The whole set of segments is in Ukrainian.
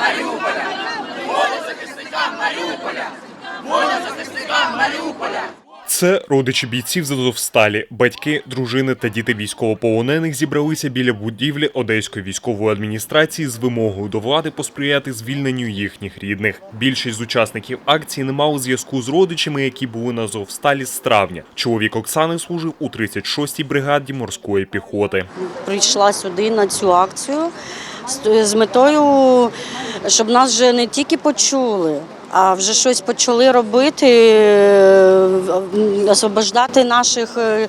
Маріуполя! Воля захисникам Маріуполя! Воля захисникам Маріуполя! Це родичі бійців з Азовсталі, батьки, дружини та діти військовополонених зібралися біля будівлі Одеської військової адміністрації з вимогою до влади посприяти звільненню їхніх рідних. Більшість з учасників акції не мали зв'язку з родичами, які були на Азовсталі з травня. Чоловік Оксани служив у 36-й бригаді морської піхоти. прийшла сюди на цю акцію з- метою, щоб нас вже не тільки почули, а вже щось почали робити, е, освобождати наших е,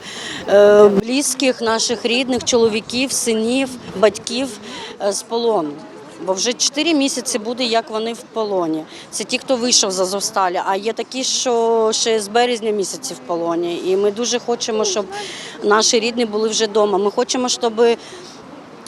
е, близьких, наших рідних, чоловіків, синів, батьків з полону. Бо вже 4 місяці буде, як вони в полоні. Це ті, хто вийшов з Азовсталі. А є такі, що ще з березня місяці в полоні. І ми дуже хочемо, щоб наші рідні були вже вдома. Ми хочемо, щоб,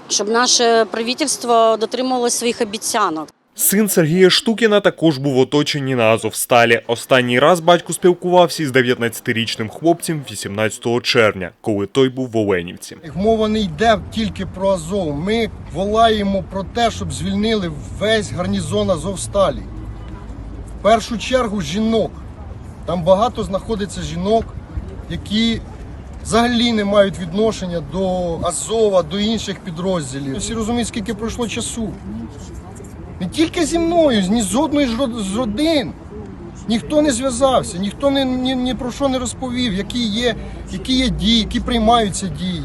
щоб наше правительство дотримувалося своїх обіцянок. Син Сергія Штукіна також був оточений на Азовсталі. Останній раз батько спілкувався із 19-річним хлопцем 18 червня, коли той був в Оленівці. Мова не йде тільки про Азов. Ми волаємо про те, щоб звільнили весь гарнізон Азовсталі. В першу чергу жінок. Там багато знаходиться жінок, які взагалі не мають відношення до Азова, до інших підрозділів. Всі розуміють, скільки пройшло часу. Не тільки зі мною, ні з одної ж з родин. Ніхто не зв'язався, ніхто ні, ні, ні про що не розповів, які є, які є дії, які приймаються дії.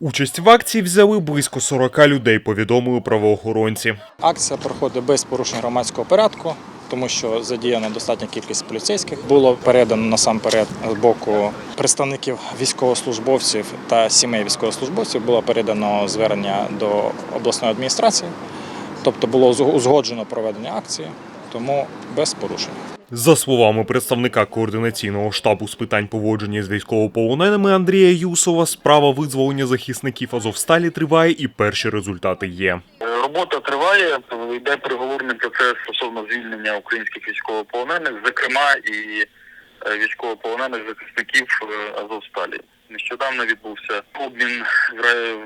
Участь в акції взяли близько 40 людей, повідомили правоохоронці. Акція проходить без порушень громадського порядку, тому що задіяна достатня кількість поліцейських. Було передано насамперед з боку представників військовослужбовців та сімей військовослужбовців. Було передано звернення до обласної адміністрації, тобто було узгоджено проведення акції, тому без порушень. За словами представника координаційного штабу з питань поводження з військовополоненими Андрія Юсова, справа визволення захисників Азовсталі триває і перші результати є. Робота триває, йде переговорний процес стосовно звільнення українських військовополонених, зокрема і е, військовополонених захисників е, Азовсталі. Нещодавно відбувся обмін,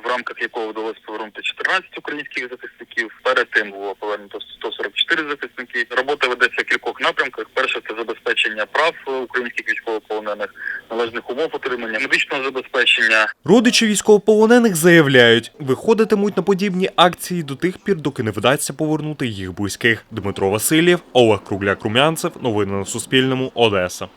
в рамках якого вдалося повернути 14 українських захисників. Перед тим було повернуто 144 захисники. Робота ведеться в кількох напрямках. Перше це забезпечення прав е, українських військовополонених, належних умов отримання, медичного забезпечення, Родичі військовополонених заявляють, виходитимуть на подібні акції до тих пір, доки не вдасться повернути їх близьких. Дмитро Васильєв, Олег Кругляк Румянцев. Новини на Суспільному. Одеса.